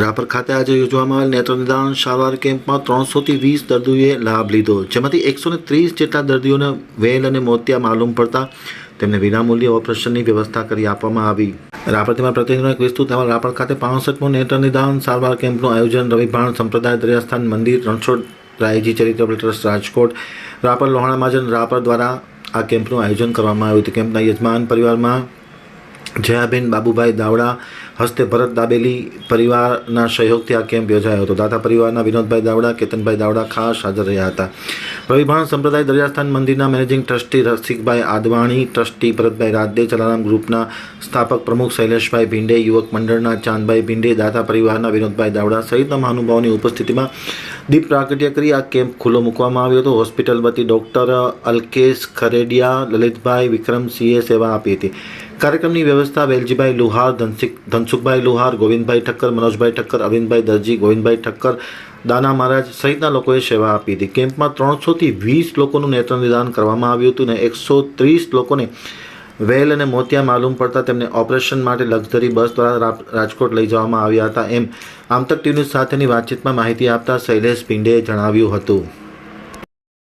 રાપર ખાતે આજે યોજવામાં આવેલ નેત્ર નિદાન સારવાર કેમ્પમાં ત્રણસોથી વીસ દર્દીઓએ લાભ લીધો, જેમાંથી એકસો ત્રીસ જેટલા દર્દીઓને વેલ અને મોતિયા માલુમ પડતા તેમને વિનામૂલ્ય ઓપરેશનની વ્યવસ્થા કરી આપવામાં આવી. રાપરથીમાં પ્રતિનિધિનો એક વિસ્તૃત અહેવાલ, રાપર ખાતે પાંસઠમો નેત્ર નિદાન સારવાર કેમ્પનું આયોજન રવિભાણ સંપ્રદાય દરિયાસ્થાન મંદિર રણછોડ રાયજી ચેરિટેબલ ટ્રસ્ટ રાજકોટ, રાપર લોહાણા મહાજન રાપર દ્વારા આ કેમ્પનું આયોજન કરવામાં આવ્યું હતું. કેમ્પના યજમાન પરિવારમાં જયાબેન બાબુભાઈ દાવડા હસ્તે ભરત દાબેલી પરિવારના સહયોગથી આ કેમ્પ યોજાયો હતો. દાતા પરિવારના વિનોદભાઈ દાવડા, કેતનભાઈ દાવડા ખાસ હાજર રહ્યા હતા. રવિભાણ સંપ્રદાય દરિયાસ્થાન મંદિરના managing trustee Rasikbhai Advani, trustee Bharatbhai Rade Chalaram ગ્રુપના સ્થાપક પ્રમુખ શૈલેષભાઈ ભીંડે, યુવક મંડળના ચાંદભાઈ ભીંડે, દાતા પરિવારના વિનોદભાઈ દાવડા સહિતના મહાનુભાવોની ઉપસ્થિતિમાં દીપ પ્રાગટ્ય કરી આ કેમ્પ ખુલ્લો મૂકવામાં આવ્યો હતો. હોસ્પિટલ વતી ડૉક્ટર અલ્કેશ ખરેડિયા, લલિતભાઈ વિક્રમસિંહે સેવા આપી હતી. કાર્યક્રમની વ્યવસ્થા વેલજીભાઈ લુહાર ધનસુખભાઈ લુહાર, ગોવિંદભાઈ ઠક્કર, મનોજભાઈ ઠક્કર, અરવિંદભાઈ દરજી, ગોવિંદભાઈ ઠક્કર, દાના મહારાજ સહિતના લોકોએ સેવા આપી હતી. કેમ્પમાં ત્રણસોથી વીસ લોકોનું નેત્ર નિદાન કરવામાં આવ્યું હતું અને એકસો ત્રીસ લોકોને વેલ અને મોતિયા માલુમ પડતા તેમને ઓપરેશન માટે લક્ઝરી બસ દ્વારા રાજકોટ લઈ જવામાં આવ્યા હતા. એમ આમતક ટીવી સાથેની વાતચીતમાં માહિતી આપતા શૈલેષ પિંડેએ જણાવ્યું હતું.